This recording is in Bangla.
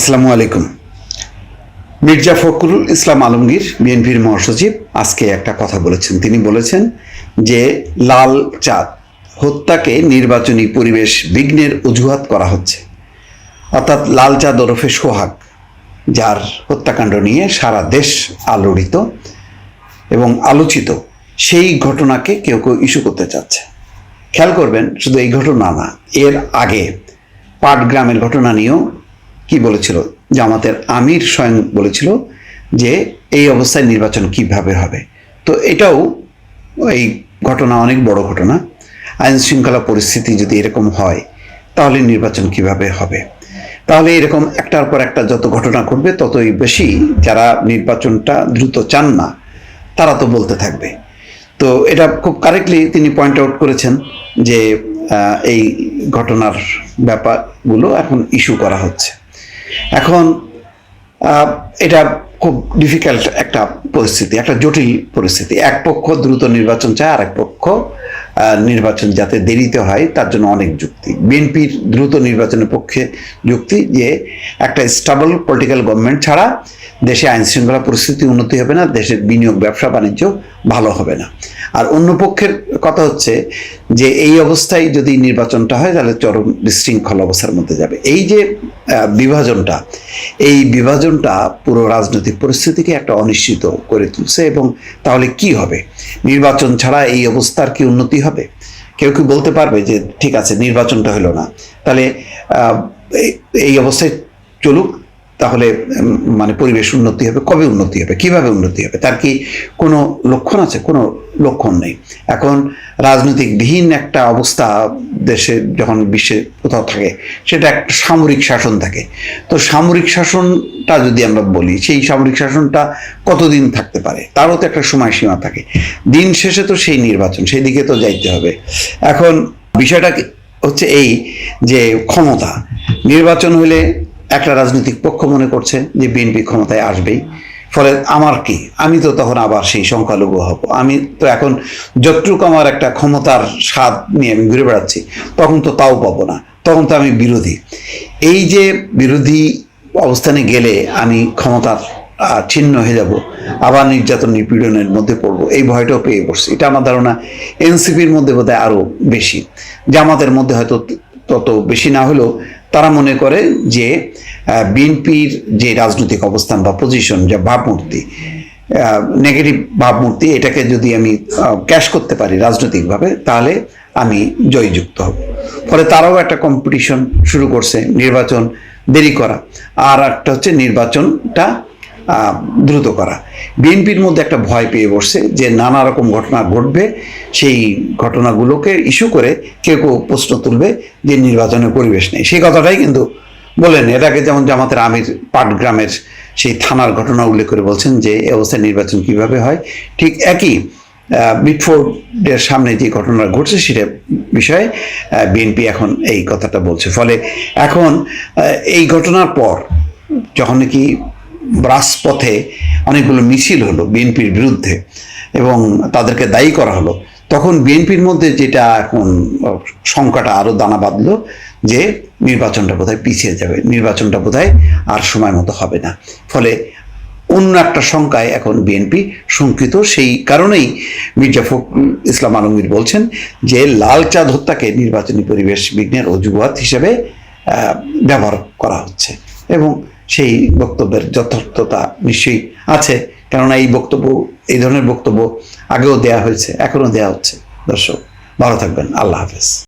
আসসালামু আলাইকুম। মির্জা ফখরুল ইসলাম আলমগীর, বিএনপির মহাসচিব, আজকে একটা কথা বলেছেন। তিনি বলেছেন যে, লাল চাঁদ হত্যাকে নির্বাচনী পরিবেশ বিঘ্নের অজুহাত করা হচ্ছে। অর্থাৎ লাল চাঁদ ওরফে সোহাগ, যার হত্যাকাণ্ড নিয়ে সারা দেশ আলোড়িত এবং আলোচিত, সেই ঘটনাকে কেউ কেউ ইস্যু করতে চাচ্ছে। খেয়াল করবেন, শুধু এই ঘটনা না, এর আগে পাটগ্রামের ঘটনা নিয়েও কি বলেছিল? জামাতের আমির স্বয়ং বলেছিল যে এই অবস্থায় নির্বাচন কীভাবে হবে। তো এটাও এই ঘটনা অনেক বড় ঘটনা। আইন শৃঙ্খলা পরিস্থিতি যদি এরকম হয়, তাহলে নির্বাচন কীভাবে হবে? তাহলে এরকম একটার পর একটা যত ঘটনা ঘটবে, ততই বেশি যারা নির্বাচনটা দ্রুত চান না, তারা তো বলতে থাকবে। তো এটা খুব কারেক্টলি তিনি পয়েন্ট আউট করেছেন যে এই ঘটনার ব্যাপারগুলো এখন ইস্যু করা হচ্ছে। এখন এটা খুব ডিফিকাল্ট একটা পরিস্থিতি, একটা জটিল পরিস্থিতি। এক পক্ষ দ্রুত নির্বাচন চায় আর এক পক্ষ নির্বাচন যাতে দেরিতে হয়, তার জন্য অনেক যুক্তি। বিএনপির দ্রুত নির্বাচনের পক্ষে যুক্তি যে, একটা স্টাবল পলিটিক্যাল গভর্নমেন্ট ছাড়া দেশে আইন শৃঙ্খলা পরিস্থিতি উন্নতি হবে না, দেশের বিনিয়োগ, ব্যবসা, বাণিজ্য ভালো হবে না। আর অন্য পক্ষের কথা হচ্ছে যে এই অবস্থায় যদি নির্বাচনটা হয়, তাহলে চরম বিশৃঙ্খল অবস্থার মধ্যে যাবে। এই যে বিভাজনটা, এই বিভাজনটা পুরো রাজনৈতিক পরিস্থিতিকে একটা অনিশ্চিত করে তুলছে এবং তাহলে কি হবে? নির্বাচন ছাড়া এই অবস্থার কি উন্নতি হবে? কেউ কি বলতে পারবে যে, ঠিক আছে, নির্বাচনটা হলো না তাহলে এই- এই অবস্থায় চলুক। তাহলে মানে পরিবেশ উন্নতি হবে, কবে উন্নতি হবে, কীভাবে উন্নতি হবে, তার কি কোনো লক্ষণ আছে? কোনো লক্ষণ নেই। এখন রাজনৈতিকবিহীন একটা অবস্থা দেশে যখন বিশ্বে কোথাও থাকে, সেটা একটা সামরিক শাসন থাকে। তো সামরিক শাসনটা যদি আমরা বলি, সেই সামরিক শাসনটা কতদিন থাকতে পারে? তারও তো একটা সময়সীমা থাকে। দিন শেষে তো সেই নির্বাচন, সেই দিকে তো যাইতে হবে। এখন বিষয়টা হচ্ছে এই যে ক্ষমতা, নির্বাচন হলে একটা রাজনৈতিক পক্ষ মনে করছে যে বিএনপি ক্ষমতায় আসবেই। ফলে আমার কি? আমি তো তখন আবার সেই সংখ্যালঘু হব। আমি তো এখন যতটুকু আমার একটা ক্ষমতার স্বাদ নিয়ে আমি ঘুরে বেড়াচ্ছি, তখন তো তাও পাবো না। তখন তো আমি বিরোধী। এই যে বিরোধী অবস্থানে গেলে আমি ক্ষমতার ছিন্ন হয়ে যাব, আবার নির্যাতন, নিপীড়নের মধ্যে পড়ব, এই ভয়টাও পেয়ে বসছে এটা আমার ধারণা এনসিপির মধ্যে বোধহয় আরও বেশি। জামাতের মধ্যে হয়তো তত বেশি না হলেও তারা মনে করে যে বিএনপির যে রাজনৈতিক অবস্থান বা পজিশন যা ভাবমূর্তি নেগেটিভ ভাবমূর্তি, এটাকে যদি আমি ক্যাশ করতে পারি রাজনৈতিকভাবে, তাহলে আমি জয়যুক্ত হব। ফলে তারাও একটা কম্পিটিশন শুরু করছে নির্বাচন দেরি করা। আর একটা হচ্ছে নির্বাচনটা দ্রুত করা। বিএনপির মধ্যে একটা ভয় পেয়ে বসছে যে নানা রকম ঘটনা ঘটবে, সেই ঘটনাগুলোকে ইস্যু করে কেউ কেউ প্রশ্ন তুলবে যে নির্বাচনের পরিবেশ নেই। সেই কথাটাই কিন্তু বলেন। এর আগে যেমন জামাতের আমির পাটগ্রামের সেই থানার ঘটনা উল্লেখ করে বলছেন যে, এ অবস্থায় নির্বাচন কীভাবে হয়? ঠিক একই মিটফোর্ডের সামনে যে ঘটনা ঘটছে সেটা বিষয়ে বিএনপি এখন এই কথাটা বলছে। ফলে এখন এই ঘটনার পর যখন নাকি রাজপথে অনেকগুলো মিছিল হলো বিএনপির বিরুদ্ধে এবং তাদেরকে দায়ী করা হলো। তখন বিএনপির মধ্যে যেটা এখন শঙ্কাটা আরও দানা বাঁধলো যে নির্বাচনটা বোধহয় পিছিয়ে যাবে, নির্বাচনটা বোধহয় আর সময় মতো হবে না। ফলে অন্য একটা শঙ্কায় এখন বিএনপি শঙ্কিত। সেই কারণেই মির্জা ফখরুল ইসলাম আলমগীর বলছেন যে লাল চাঁদ হত্যাকে নির্বাচনী পরিবেশ বিঘ্নের অজুহাত হিসেবে ব্যবহার করা হচ্ছে। এবং সেই বক্তব্যের যথার্থতা নিশ্চয়ই আছে। কেননা এই বক্তব্য, এই ধরনের বক্তব্য আগেও দেয়া হয়েছে, এখনও দেয়া হচ্ছে। দর্শক, ভালো থাকবেন। আল্লাহ হাফেজ।